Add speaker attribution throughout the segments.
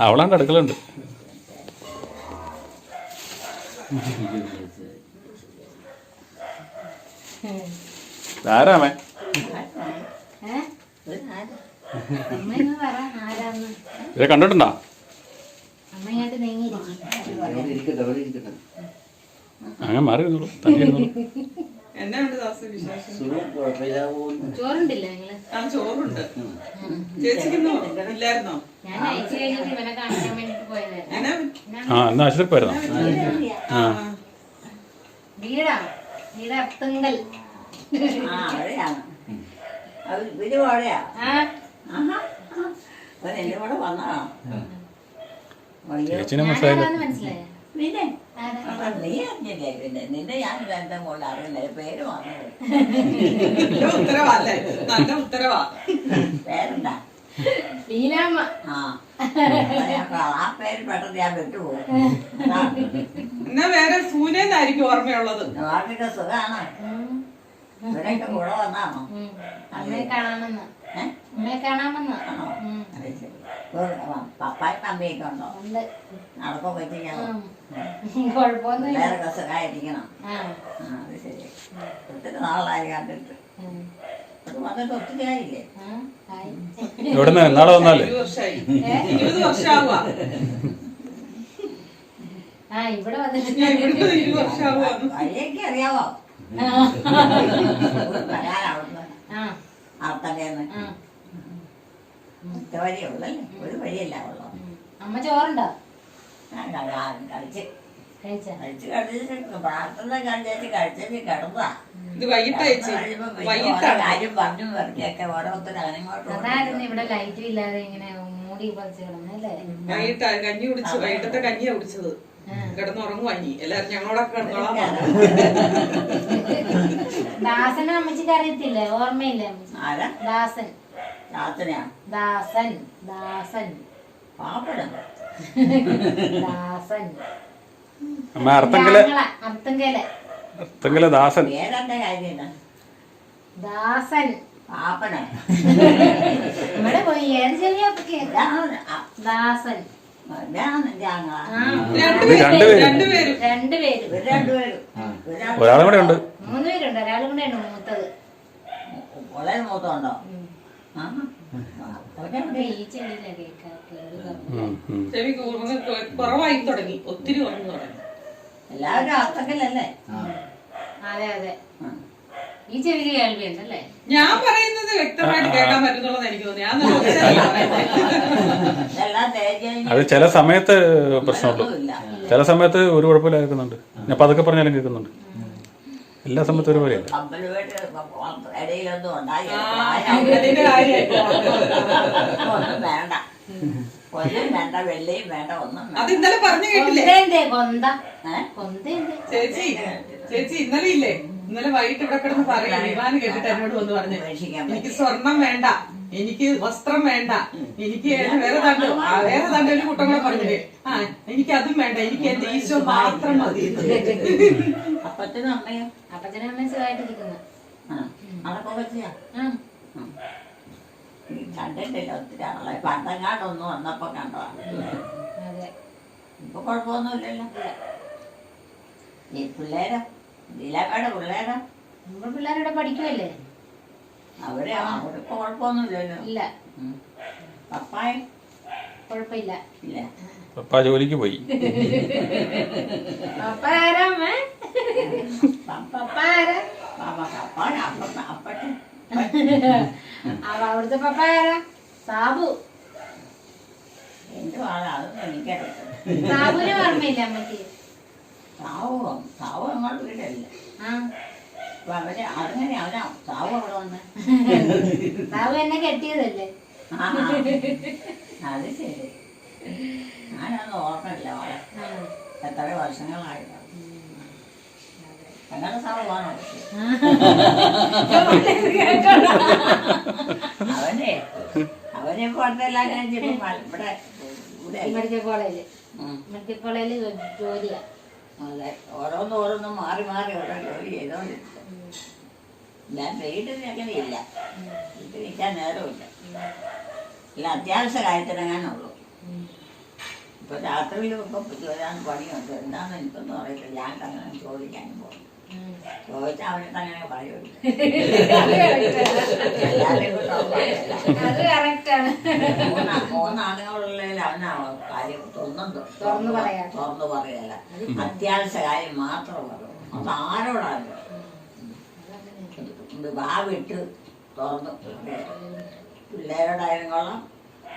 Speaker 1: അവളാണ്ട് അടുക്കളുണ്ട് ആരാമേ ഇതെ കണ്ടിട്ടുണ്ടോ? അങ്ങനെ മാറി ഇരുന്നോളൂ തന്നെ
Speaker 2: എന്നാണ്ട് ദാസ വിശേഷം?
Speaker 3: ചോറുണ്ടില്ല നിങ്ങൾ?
Speaker 2: ആ ചോറുണ്ട്. ചേച്ചിക്കൊന്നും? ഇല്ലായിരുന്നോ?
Speaker 3: ഞാൻ അയച്ചു കഴിഞ്ഞിട്ട് ഇവനെ കാണിക്കാൻ വേണ്ടിട്ട് പോയതായിരുന്നു.
Speaker 2: എന്നാ
Speaker 1: ആ എന്നാ ആശുപത്രി
Speaker 2: ആ.
Speaker 3: വീടാ. വീട് അർത്തുങ്കൽ
Speaker 4: ആ അവിടെയാണ്. അത് ഇവർ പോടെയാ
Speaker 3: ആ.
Speaker 4: ആഹാ അവൻ എന്റെ കൂടെ വന്നതാ. അയ്യോ
Speaker 1: ചേച്ചിനെ മനസ്സിലായില്ല.
Speaker 4: ആ, നീ അറിഞ്ഞില്ലേ? പിന്നെ നിന്നെ ഞാൻ കൊണ്ട് അറിയില്ല പേര് വന്നത്
Speaker 2: നല്ല ഉത്തരവാ അല്ലേ നല്ല ഉത്തരവാ.
Speaker 4: പേരുണ്ടാ
Speaker 3: ലീലാമ്മ.
Speaker 4: ആ. ആ പേര് പെട്ടെന്ന് ഞാൻ വിട്ടുപോകും.
Speaker 2: എന്നാ വേറെ സൂനേന്നായിരിക്കും ഓർമ്മയുള്ളത്.
Speaker 4: നാട്ടിന്റെ സുഖാണോ. ഇവരൊക്കെ കൂടെ വന്നാണോ?
Speaker 3: അമ്മയെ കാണാമെന്ന്. അമ്മയെ കാണാമെന്ന്.
Speaker 4: ആണോ? അത് ശരി. ഒരു പപ്പായും അമ്മയൊക്കെ ഉണ്ടോ? നടക്കോ പറ്റിക്കാണോ പിള്ളേരൊക്കെ സുഖമായിരിക്കണം. അത് ശരി. ഒത്തിരി നാളായി കണ്ടിട്ട്. വന്നിട്ട് ഒത്തിരി ആയില്ലേ.
Speaker 1: എവിടുന്ന് നാളെ വന്നാലേ?
Speaker 2: ഇരുപത് വർഷമാവുക
Speaker 3: ആ ഇവിടെ വന്നിട്ട്
Speaker 4: വഴിയൊക്കെ അറിയാവോ? അവിടുന്ന്
Speaker 3: ആ.
Speaker 4: ഒറ്റ വഴിയേ ഉള്ളല്ലേ ഒരു വഴിയല്ല ഉള്ളു.
Speaker 3: അമ്മ ചോറുണ്ടോ?
Speaker 4: ഞാൻ ക- കഴിച്ച്.
Speaker 3: കഴിച്ച?
Speaker 4: കഴിച്ച് കഴിച്ചിട്ട് പ്രാർത്ഥന കഴിച്ചു കഴിച്ചിട്ട് കിടന്നതാ
Speaker 2: ഇത് വൈകിട്ടാണ്.
Speaker 4: കാര്യം പറഞ്ഞു ഓരോരുത്തർ
Speaker 3: അതായിരുന്നു ഇവിടെ ലൈറ്റും ഇല്ലാതെ ഇങ്ങനെ മൂടി പറിച്ച് കിടന്നല്ലേ
Speaker 2: വൈകിട്ടാ കഞ്ഞി കുടിച്ചു വൈകിട്ടത്തെ കഞ്ഞിയാ കുടിച്ചത്. കിടന്നുറങ്ങുവാ ഇനി എല്ലാരും ഞങ്ങളോടൊക്കെ കിടന്നോളാം പറഞ്ഞു.
Speaker 3: ദാസനെ അമ്മച്ചിക്ക് അറിയത്തില്ലേ? ഓർമ്മയില്ലേ? ദാസൻ.
Speaker 4: പ്രാർത്ഥനയാ
Speaker 3: ദാസൻ ദാസൻ.
Speaker 4: പാപ്പടം
Speaker 3: ദാസൻ.
Speaker 1: അമ്മ ദാസൻ.
Speaker 4: പേരെന്റെ
Speaker 3: ദാസൻ.
Speaker 4: പാപ്പനെ
Speaker 3: ഇവിടെ പോയി ഏത് ചെവിയൊക്കെ ദാസൻ.
Speaker 1: ഒരാളും കൂടെ ഉണ്ട്.
Speaker 3: മൂന്ന് പേരുണ്ട്. ഒരാളും കൂടെ ഉണ്ട്. മൂത്തത്.
Speaker 4: വളരെ മൂത്തമുണ്ടോ
Speaker 2: ചെവി കുറവായി തുടങ്ങി. ഒത്തിരി വന്നു തുടങ്ങി.
Speaker 4: എല്ലാവരും അർത്ഥക്കല്ലല്ലേ
Speaker 3: അതെ അതെ. ഈ ചെവിക്ക്
Speaker 2: ഞാൻ പറയുന്നത് വ്യക്തമായിട്ട് കേൾക്കാൻ പറ്റുന്നുള്ളത് എനിക്ക് തോന്നി
Speaker 1: അത് ചില സമയത്ത് പ്രശ്നമുള്ളൂ. ചില സമയത്ത് ഒരു കുഴപ്പമില്ല കേൾക്കുന്നുണ്ട്. ഞാൻ പതുക്കെ പറഞ്ഞാലും കേൾക്കുന്നുണ്ട്. എല്ലാ സമയത്തും ഒരുപോലെയല്ല?
Speaker 2: അത് ഇന്നലെ പറഞ്ഞു കേട്ടില്ലേ?
Speaker 3: കൊന്ത.
Speaker 2: ചേച്ചി ചേച്ചി ഇന്നലെ ഇല്ലേ? ഇന്നലെ വൈകിട്ട് ഇവിടെ കിടന്ന് പറയും. വിമാൻ കേട്ടിട്ട് എന്നോട് വന്ന് പറഞ്ഞു എനിക്ക് സ്വർണം വേണ്ട എനിക്ക് വസ്ത്രം വേണ്ട എനിക്ക് വേറെ തണ്ട് വേറെ തണ്ട് ഒരു കുട്ടങ്ങളെ കൂടെ പറഞ്ഞില്ലേ? ആ എനിക്ക് അതും വേണ്ട എനിക്ക് എന്റെ ഈശോ മാത്രം മതി.
Speaker 4: അപ്പത്തിനും അമ്മയും?
Speaker 3: അപ്പച്ചനും അമ്മയും സുഖമായിട്ടിരിക്കുന്നു.
Speaker 4: ആ, അതൊക്കെ പറ്റിയാ?
Speaker 3: ആ.
Speaker 4: കണ്ടിട്ടില്ല ഒത്തിരി ആളെ. പണ്ടങ്ങാട്ടൊന്നും വന്നപ്പോ കണ്ടോ
Speaker 3: അതെ.
Speaker 4: ഇപ്പൊ കുഴപ്പമൊന്നുമില്ലല്ലോ. ഈ പിള്ളേരോ?
Speaker 3: നമ്മുടെ പിള്ളേരുടെ പഠിക്കുമല്ലേ
Speaker 4: അവർ അവർക്ക് കുഴപ്പമൊന്നുമില്ലല്ലോ.
Speaker 3: ഇല്ല.
Speaker 4: പപ്പായ?
Speaker 3: കുഴപ്പമില്ല.
Speaker 4: ഇല്ല.
Speaker 1: പപ്പ ജോലിക്ക് പോയി.
Speaker 3: പപ്പ ആരാ അവിടുത്തെ പപ്പ ആരാ സാബു.
Speaker 4: എന്ത് ആളാ അതൊന്നും എനിക്കറിയില്ല.
Speaker 3: സാബുവിനെ ഓർമ്മയില്ല അമ്മയ്ക്ക്
Speaker 4: സാവോ സാവോ അങ്ങോട്ട് വീടല്ല? അപ്പൊ അവർ അങ്ങനെ അവനാ സാവോ അവിടെ വന്ന്.
Speaker 3: എന്നെ കെട്ടിയതല്ലേ?
Speaker 4: അത് ശരി. ഞാനൊന്നും ഓർമ്മയില്ല. എത്ര വർഷങ്ങളായിട്ടോ അങ്ങനെ അവനെ അവനെ പണ്ടെല്ലാം ഇവിടെ
Speaker 3: മെഡിക്കൽ
Speaker 4: കോളേജ്
Speaker 3: മെഡിക്കൽ
Speaker 4: അതെ ഓരോന്ന് ഓരോന്നും മാറി മാറി ഓരോ ജോലി ചെയ്തോണ്ടിരിക്കും ഞാൻ വീട്ടിൽ അങ്ങനെ ഇല്ല. വീട്ടിൽ നിൽക്കാൻ നേരമില്ല ഇല്ല അത്യാവശ്യ കാര്യത്തിനെങ്ങാനുള്ളൂ. ഇപ്പൊ രാത്രിയിലും ഇപ്പൊ ചോദിക്കാൻ പണിയുണ്ട്. എന്താണെന്ന് എനിക്കൊന്നും അറിയില്ല ഞാൻ അങ്ങനെ ചോദിക്കാനും പോകും. ചോദിച്ചാൽ കൊണ്ട് അവൻ പറയില്ല.
Speaker 3: അത് കറക്റ്റാണ്
Speaker 4: മൂന്ന് മൂന്നാളുകളുള്ളതിൽ അവനാ കാര്യം. തുറന്നുണ്ട്
Speaker 3: തുറന്ന് പറയാം.
Speaker 4: തുറന്നു പറയല അത്യാവശ്യ കാര്യം മാത്രം പറയും. അത് ആരോടാണ് ഇത് വാ വിട്ട് തുറന്നു പിള്ളേരോടായാലും കൊള്ളാം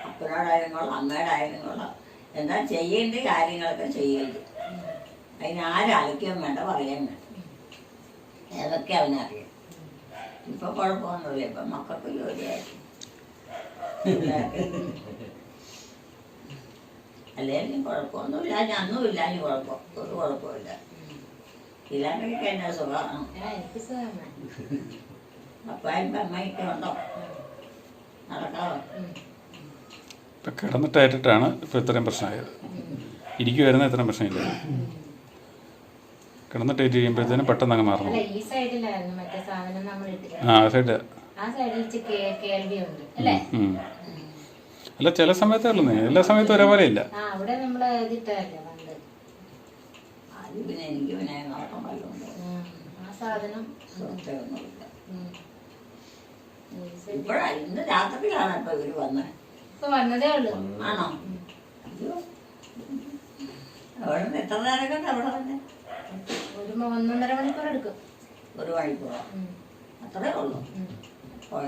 Speaker 4: അപ്പനോടായാലും കൊള്ളാം അമ്മയോടായാലും കൊള്ളാം. എന്താ ചെയ്യേണ്ട കാര്യങ്ങളൊക്കെ ചെയ്യരുത്. അതിനാരും അലക്കുകയും വേണ്ട പറയുകയും വേണ്ട. ഏതൊക്കെ അവനറിയാം. ഇപ്പൊ കുഴപ്പമൊന്നുമില്ല ഇപ്പൊ മക്കൾക്ക് ജോലിയായി അല്ലെങ്കിൽ കുഴപ്പമൊന്നുമില്ല ഞാൻ അന്നും ഇല്ല ഇനി കുഴപ്പം ഒരു കുഴപ്പമില്ല. ഇല്ലാണ്ടൊക്കെ എന്നെ സുഖമാണ് നടക്കാവോ?
Speaker 1: ഇപ്പം ഇത്രയും പ്രശ്നമായത്. ഇരിക്കുമായിരുന്ന ഇത്രയും പ്രശ്നമില്ല. കിടന്നിട്ടേറ്റ് കഴിയുമ്പോഴത്തേനും പെട്ടെന്ന് അങ്ങ് മാറണം
Speaker 3: അല്ല ഈ സൈഡിലായിരുന്നു മറ്റേ സാധനം നമ്മൾ
Speaker 1: ആ സൈഡ്.
Speaker 3: ആ സൈഡിൽ കേൾവിയുണ്ട് അല്ലേ?
Speaker 1: അല്ല ചില സമയത്തേ ഉള്ളൂ. നീ എല്ലാ സമയത്തും ഒരേപോലെ ഇല്ല.
Speaker 3: ആ അവിടെ നമ്മൾ ഇതിട്ടല്ലേ പണ്ട്?
Speaker 4: അത് പിന്നെ എനിക്ക് പിന്നെ നോക്കാൻ വല്ലതുണ്ട്
Speaker 3: ആ സാധനം.
Speaker 4: ഇപ്പോഴാ ഇന്ന് രാത്രിയിലാണ് ഇപ്പൊ ഇവർ വന്നത്
Speaker 3: ഇപ്പൊ വന്നതേ ഉള്ളൂ.
Speaker 4: ആണോ അയ്യോ. അവിടെ നിന്ന് എത്ര നേരം കണ്ട് അവിടെ തന്നെ
Speaker 3: ഒന്നൊന്നര മണിക്കൂർ എടുക്കും.
Speaker 4: ഒരു
Speaker 3: മണിക്കൂർ.
Speaker 4: അത്രേ ഉള്ളൂ.
Speaker 3: ഉം.
Speaker 4: ഓ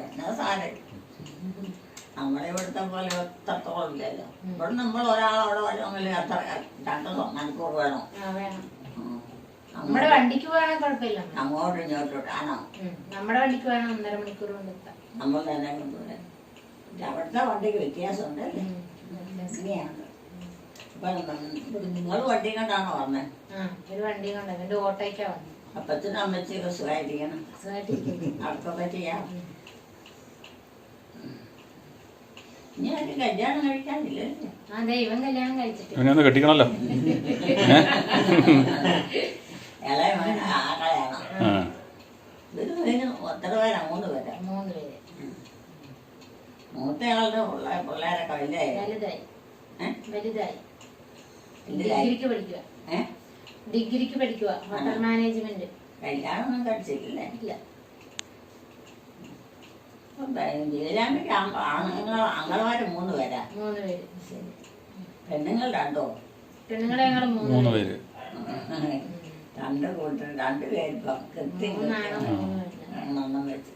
Speaker 4: നമ്മളെ ഇവിടുത്തെ പോലെ എത്രത്തോളം ഇല്ലല്ലോ. ഇവിടെ നമ്മൾ ഒരാൾ അവിടെ വരണമെങ്കിൽ എത്ര രണ്ട് മണിക്കൂർ വേണം.
Speaker 3: നമ്മുടെ വണ്ടിക്ക് പോയാൽ കുഴപ്പമില്ല.
Speaker 4: അങ്ങോട്ടും ഇങ്ങോട്ടും ആണോ?
Speaker 3: നമ്മുടെ വണ്ടിക്ക് വേണം ഒന്നര മണിക്കൂർ കൊണ്ട് എത്താം.
Speaker 4: നമ്മൾ തന്നെ കൊണ്ടുവരാം. അവിടുത്തെ വണ്ടിക്ക് വ്യത്യാസമുണ്ട് അല്ലേ?
Speaker 3: ഉം.
Speaker 4: അങ്ങനെയാണ് അപ്പം നിങ്ങൾ വണ്ടി കണ്ടാണോ
Speaker 3: വന്നേ? ഒരു വണ്ടി കൊണ്ടാണ് എന്റെ ഓട്ടോയ്ക്കാ വന്നു.
Speaker 4: അപ്പത്തിന് അമ്മച്ചി സുഖമായിരിക്കണം അവർക്കൊക്കെ ചെയ്യാം.
Speaker 1: ഇവനെ
Speaker 4: പേര് മൂത്തയാളുടെ പിള്ളേ പിള്ളേരൊക്കെ വലിയ
Speaker 3: വലുതായി. വലുതായി? ഡിഗ്രിക്ക് പഠിക്കുക.
Speaker 4: ഏഹ്
Speaker 3: ഡിഗ്രിക്ക് പഠിക്കുക. Hotel management.
Speaker 4: കല്യാണമൊന്നും കഴിച്ചിട്ടില്ലേ.
Speaker 3: ഇല്ല.
Speaker 4: ജീവരാമിക്ക് ആണുങ്ങൾ ആങ്ങളമാര് മൂന്ന് പേരാ?
Speaker 3: മൂന്ന് പേര്.
Speaker 4: ശരി. പെണ്ണുങ്ങൾ രണ്ടോ?
Speaker 3: പെണ്ണുങ്ങളെ ഞങ്ങൾ മൂന്ന്
Speaker 1: മൂന്ന് പേര്.
Speaker 4: രണ്ട് കൂട്ടർ രണ്ട് പേരിപ്പം കൃത്യം വെച്ച്.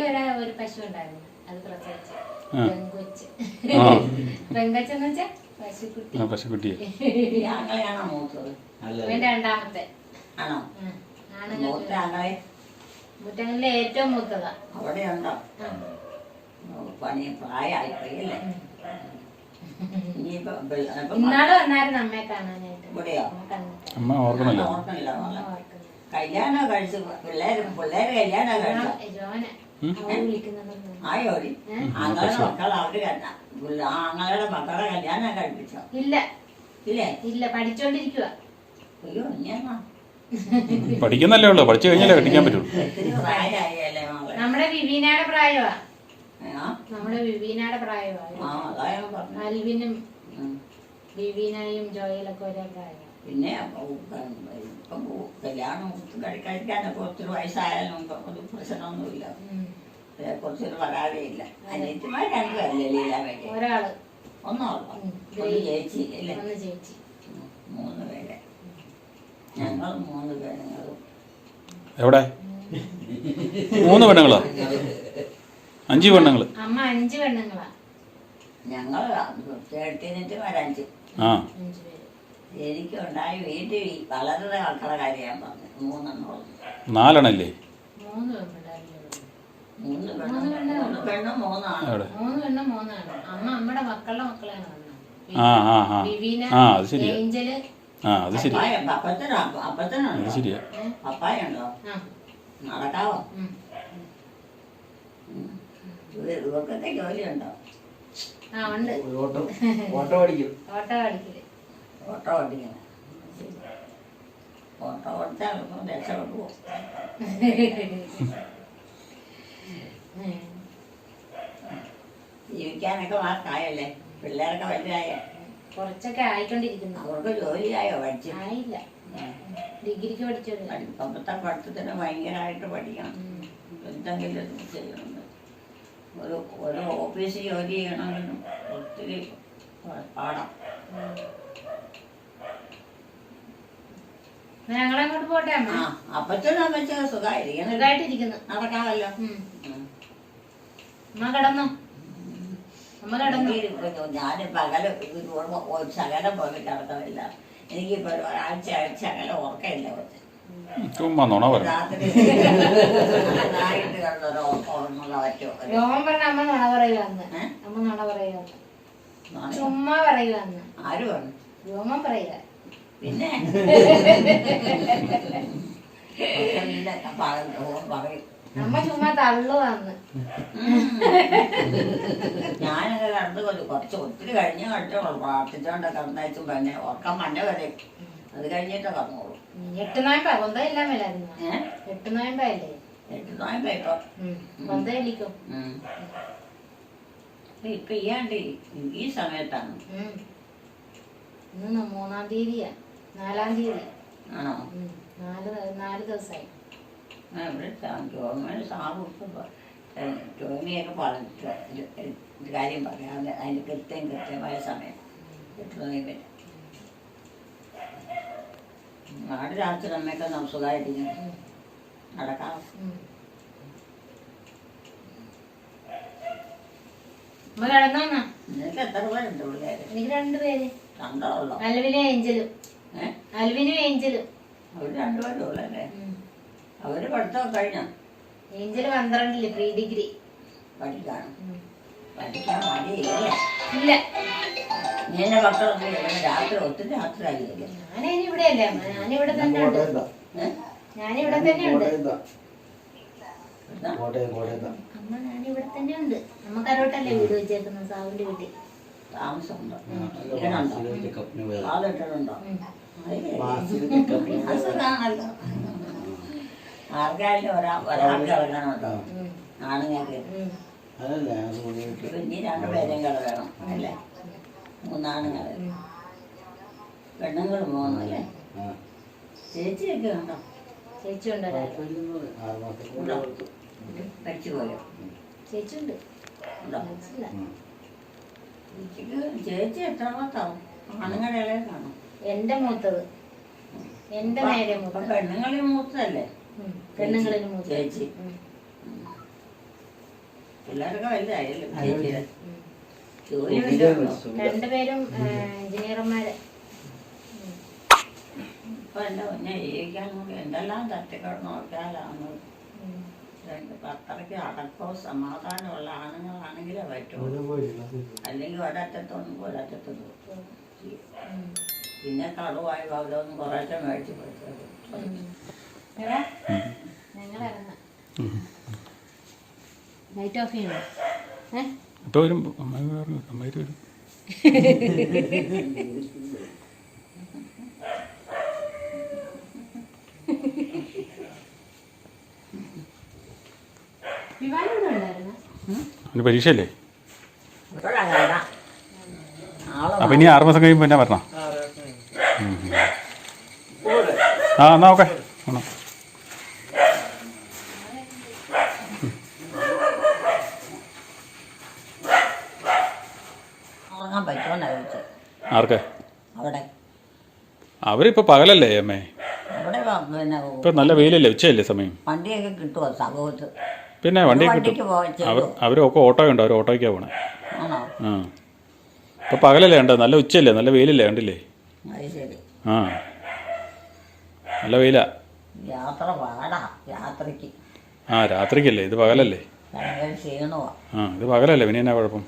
Speaker 3: ഒരാ പശു ഉണ്ടായിരുന്നു. അത് പ്രസവിച്ചു. പെങ്കൊച്ച്.
Speaker 1: ആ.
Speaker 3: പെങ്കൊച്ചെന്ന് വെച്ചാ പശുക്കുട്ടി
Speaker 1: ആ പശുക്കുട്ടിയെ.
Speaker 4: ഈ ആങ്ങളെയാണോ മൂത്തത്?
Speaker 3: ഇവൻ രണ്ടാമത്തെ.
Speaker 4: ആണോ? മൂത്ത ആങ്ങളെ?
Speaker 3: മുറ്റങ്ങളിലെ ഏറ്റവും മൂത്തതാ.
Speaker 4: അവിടെ ഉണ്ടോ പണി പ്രായമായിപ്പോയി അല്ലേ? ഇനിയിപ്പോ പിള്ള- ഇപ്പം
Speaker 3: ഇന്നാൾ വന്നായിരുന്നു അമ്മയെ കാണാനായിട്ട്.
Speaker 4: ഇവിടെയോ?
Speaker 3: അമ്മ
Speaker 1: ഓർക്കണല്ലോ?
Speaker 4: ഓർക്കണില്ല. കല്യാണം കഴിച്ച്. പിള്ളേര് പിള്ളേര് കല്യാണം കഴിച്ച? ആയോടി. ആങ്ങളുടെ മക്കൾ അവർ കണ്ട. ആങ്ങളുടെ മക്കളെ കല്യാണം കഴിപ്പിച്ചോ?
Speaker 3: ഇല്ല.
Speaker 4: ഇല്ലേ?
Speaker 3: ഇല്ല പഠിച്ചോണ്ടിരിക്കുക
Speaker 4: അയ്യോ
Speaker 1: പഠിക്കുന്നല്ലേ ഉള്ളു പഠിച്ചു കഴിഞ്ഞാലേ കെട്ടിക്കാൻ പറ്റുള്ളൂ
Speaker 3: നമ്മുടെ വിവീനയുടെ പ്രായമാ
Speaker 4: ആ?
Speaker 3: നമ്മുടെ വിവീനയുടെ പ്രായമാ
Speaker 4: ആ, അതാ പറഞ്ഞു
Speaker 3: അൽവിനും വിവീനയും ജോയിലൊക്കെ ഒരേ പ്രായമാ
Speaker 4: പിന്നെ ഇപ്പം കല്യാണം കഴി- കഴിക്കാനൊക്കെ ഒത്തിരി വയസ്സായാലും ഒരു പ്രശ്നമൊന്നുമില്ല. കുറച്ചൊരു പരാതിയില്ല അനിയത്തിമാർ രണ്ടുപേരല്ലേ ലീലാവേണ്ടി
Speaker 3: ഒരാൾ.
Speaker 4: ഒന്നുള്ളൂ ഒരു ചേച്ചി അല്ലേ?
Speaker 3: ഒന്ന് ചേച്ചി.
Speaker 4: മൂന്ന് പേരെ. ഞങ്ങൾ മൂന്ന് പേരുങ്ങളും
Speaker 1: എവിടെ? മൂന്ന് പെണ്ണുങ്ങളോ? അഞ്ച് പെണ്ണുങ്ങൾ.
Speaker 3: അമ്മ അഞ്ച് പെണ്ണുങ്ങളാ.
Speaker 4: ഞങ്ങൾ ചേട്ടിനിറ്റുമാരഞ്ച്
Speaker 1: ആ.
Speaker 3: അഞ്ച് പേര്
Speaker 4: എനിക്കുണ്ടായി വീട്ടിൽ വളരെ മക്കളുടെ കാര്യം ഞാൻ പറഞ്ഞു. മൂന്നെണ്ണം ഉള്ളു.
Speaker 1: നാലെണ്ണല്ലേ?
Speaker 3: മൂന്ന്
Speaker 4: മൂന്ന് പെണ്ണും മൂന്ന് പെണ്ണും മൂന്നാണ്.
Speaker 3: മൂന്ന് പെണ്ണും മൂന്നാണ്. അമ്മ അമ്മയുടെ മക്കളുടെ മക്കളെയാണ്
Speaker 1: ആ ആ ആ.
Speaker 3: വിവീന
Speaker 1: ആ അത് ശരിയാ.
Speaker 3: ഏഞ്ചൽ.
Speaker 1: ആ അത് ശരി
Speaker 4: പപ്പായ അപ്പത്തനോ
Speaker 1: അത് ശരിയാ.
Speaker 4: പപ്പായ ഉണ്ടോ
Speaker 3: ആ.
Speaker 4: നടക്കാവോ? ഇവർക്കൊക്കെ ജോലിയുണ്ടോ?
Speaker 3: ആ
Speaker 5: ഓട്ടോ ഓട്ടോ പഠിക്കും
Speaker 3: ഓട്ടോ കളിക്കൽ
Speaker 4: ഓട്ടോ ഓടിക്കണം ഓട്ടോ ഓടിച്ചാൽ രക്ഷപ്പെടുവോ ജീവിക്കാനൊക്കെ മാർക്കായല്ലേ? പിള്ളേരൊക്കെ വലുതായ.
Speaker 3: കുറച്ചൊക്കെ ആയിക്കൊണ്ടിരിക്കുന്നു.
Speaker 4: അവർക്ക് ജോലിയായോ പഠിച്ചു?
Speaker 3: ആയില്ല. ഡിഗ്രിക്ക് പഠിച്ചു
Speaker 4: പഠിത്തം പഠിത്തത്തിന് ഭയങ്കരമായിട്ട് പഠിക്കണം. എന്തെങ്കിലും ചെയ്യണം. ഓഫീസിൽ ജോലി ചെയ്യണമെങ്കിലും ഒത്തിരി പാടാം.
Speaker 3: ഞങ്ങളെ അങ്ങോട്ട് പോട്ടെ അമ്മ?
Speaker 4: ആ അപ്പച്ചനും അമ്മച്ചൊക്കെ സുഖമായിരിക്കണം
Speaker 3: സുഖമായിട്ടിരിക്കുന്നു
Speaker 4: നടക്കാമല്ലോ.
Speaker 3: അമ്മ കിടന്നു? അമ്മ കിടന്നു?
Speaker 4: ഞാൻ പകൽ ഒരു ശകലം പോലും കിടക്കമില്ല എനിക്കിപ്പോ ഒരാഴ്ച ആഴ്ച ശകലം ഓർക്കയില്ല കുറച്ച്
Speaker 1: ചുമ്മാ നുണ പറ
Speaker 4: രാത്രി നന്നായിട്ട്
Speaker 3: രോമൻ പറഞ്ഞ അമ്മ നുണ
Speaker 4: ഏ?
Speaker 3: അമ്മ നുണ
Speaker 4: നാളെ
Speaker 3: ചുമ്മാ പറയുവാന്ന്
Speaker 4: ആര് പറഞ്ഞു?
Speaker 3: രോമൻ പറയുക
Speaker 4: പിന്നെ?
Speaker 3: അമ്മ ചുമ്മാ തള്ളുവാന്ന്
Speaker 4: ഞാനങ്ങനെ കണ്ടു കുറച്ച് ഒത്തിരി കഴിഞ്ഞ കണ്ടോ പ്രാർത്ഥിച്ചോണ്ടൊക്കെ കിടന്നേച്ചും പിന്നെ ഉറക്കം മഞ്ഞ വരെ. അത് കഴിഞ്ഞിട്ടേ
Speaker 3: പറഞ്ഞോളൂ. എട്ട് നോയമ്പ എട്ട് നോയമ്പല്ലേ
Speaker 4: നോയമ്പോ ഇപ്പൊ ഇയാണ്ട് ഈ സമയത്താണ്.
Speaker 3: ഇന്ന് മൂന്നാം തീയതിയാ. നാലാം തീയതി.
Speaker 4: ആണോ.
Speaker 3: നാല് നാല് ദിവസമായി
Speaker 4: ഗവൺമെന്റ് സാറ് ടോമിയൊക്കെ പറഞ്ഞു. കാര്യം പറയാതെ അതിന്റെ കൃത്യം കൃത്യമായ സമയം. കിട്ടുന്നതിന് പറ്റും നാട് രാത്രി നമ്മയൊക്കെ നമുക്ക് സുഖമായിട്ടിരിക്കുന്നു. നടക്കാം
Speaker 3: ഉം. അമ്മ കിടന്നോന്നാ?
Speaker 4: നിനക്ക് എത്ര പേരുണ്ട് പിള്ളേര്?
Speaker 3: എനിക്ക് രണ്ടുപേര്
Speaker 4: രണ്ടോ ഉള്ളോ
Speaker 3: അൽവിനും ഏഞ്ചലും.
Speaker 4: ഏഹ്
Speaker 3: അൽവിനും ഏഞ്ചലും.
Speaker 4: അവർ രണ്ടുപേരും ഉള്ളല്ലേ?
Speaker 3: ഉം.
Speaker 4: അവർ പഠിത്തം കഴിഞ്ഞോ?
Speaker 3: ഏഞ്ചൽ പന്ത്രണ്ടിൽ പ്രീ ഡിഗ്രി.
Speaker 4: പഠിക്കാണ്. പഠിക്കാൻ മടിയില്ലല്ലേ
Speaker 3: ഇല്ല?
Speaker 4: നീന്റെ ഇവിടെ രാത്രി ഒത്തിരി രാത്രി ആയില്ലേ
Speaker 3: ഞാനിനി ഇവിടെ അല്ലേ ഞാനിവിടെ തന്നെ ഉണ്ട്.
Speaker 4: ഏഹ്
Speaker 3: ഞാനിവിടെ തന്നെ ഉണ്ട്
Speaker 5: കോട്ടയത്താ
Speaker 4: എന്താ?
Speaker 5: കോട്ടയം കോട്ടയത്താ
Speaker 3: അമ്മ ഞാനിവിടെ തന്നെ ഉണ്ട് നമുക്കരോട്ടല്ലേ വീട് വെച്ചേക്കുന്നത്? സാവിന്റെ വീട്ടിൽ.
Speaker 4: താമസമുണ്ടോ?
Speaker 5: അല്ല.
Speaker 4: ആളിട്ടിട്ടുണ്ടോ ആർക്കായാലും ഒരാ ആണുങ്ങൾക്ക്. മൂന്നാണുങ്ങൾ. പെണ്ണുങ്ങൾ മൂന്നല്ലേ ചേച്ചിയൊക്കെ ഉണ്ടോ?
Speaker 3: ചേച്ചി ഉണ്ട് മനസ്സില്ല
Speaker 4: എത്രാമത്താവും
Speaker 3: എന്റെ മൂത്തത്. എന്റെ നേരെ മൂത്തത്.
Speaker 4: പെണ്ണുങ്ങളിൽ മൂത്തതല്ലേ.
Speaker 3: പെണ്ണുങ്ങളിൽ മൂത്തത്.
Speaker 4: ചേച്ചി. പിള്ളേരൊക്കെ വലുതായല്ലോ? ചേച്ചിയുടെ ജോലി
Speaker 3: രണ്ടുപേരും എഞ്ചിനീയർമാര്.
Speaker 4: ഇപ്പൊ എന്റെ മുന്നേ ജീവിക്കാൻ നോക്കി എന്തെല്ലാം തട്ടിക്കൊണ്ട് നോക്കിയാലാണ് രണ്ട് അത്രയ്ക്ക് അടക്കവും സമാധാനമുള്ള ആണുങ്ങളാണെങ്കിലേ പറ്റുള്ളൂ അല്ലെങ്കിൽ ഒരറ്റത്തൊന്നും ഒരറ്റത്തൊന്നും. പിന്നെ കടുവായി അവരൊന്നും കുറേശ്ശെ മേടിച്ച്.
Speaker 3: എടാ, ലൈറ്റ് ഓഫ് ചെയ്യണോ ഏ?
Speaker 1: ഇപ്പോൾ വരും അമ്മായി പറഞ്ഞു അമ്മായി വരും
Speaker 3: വിവാഹം ഇവിടെ ഉണ്ടായിരുന്നോ
Speaker 1: അതിന് പരീക്ഷയല്ലേ? അപ്പം ഇനി ആറ് മാസം കഴിയുമ്പോൾ പിന്നെ വരണം. ആ എന്നാ ഓക്കെ. ആണോ ആർക്ക്? അവരിപ്പോ പകലല്ലേ അമ്മേ? ഇപ്പൊ നല്ല വെയിലല്ലേ ഉച്ചയല്ലേ സമയം?
Speaker 4: വണ്ടിയൊക്കെ കിട്ടുമോ സമൂഹത്ത്
Speaker 1: പിന്നെ വണ്ടി കിട്ടും
Speaker 4: വണ്ടിക്ക്
Speaker 1: അവർ അവരൊക്കെ ഓട്ടോ ഉണ്ട് അവർ ഓട്ടോയ്ക്കാണ് പോണേ ആ. ഇപ്പൊ പകലല്ലേ ഉണ്ട് നല്ല ഉച്ചയല്ലേ? നല്ല വെയിലല്ലേ? കണ്ടില്ലേ?
Speaker 4: ശരി.
Speaker 1: ആ. നല്ല വെയിലാ.
Speaker 4: യാത്ര പാടാ യാത്രയ്ക്ക്
Speaker 1: ആ രാത്രിക്കല്ലേ? ഇത് പകലല്ലേ? ആ ഇത് പകലല്ലേ? പിന്നെ എന്നാ കുഴപ്പം?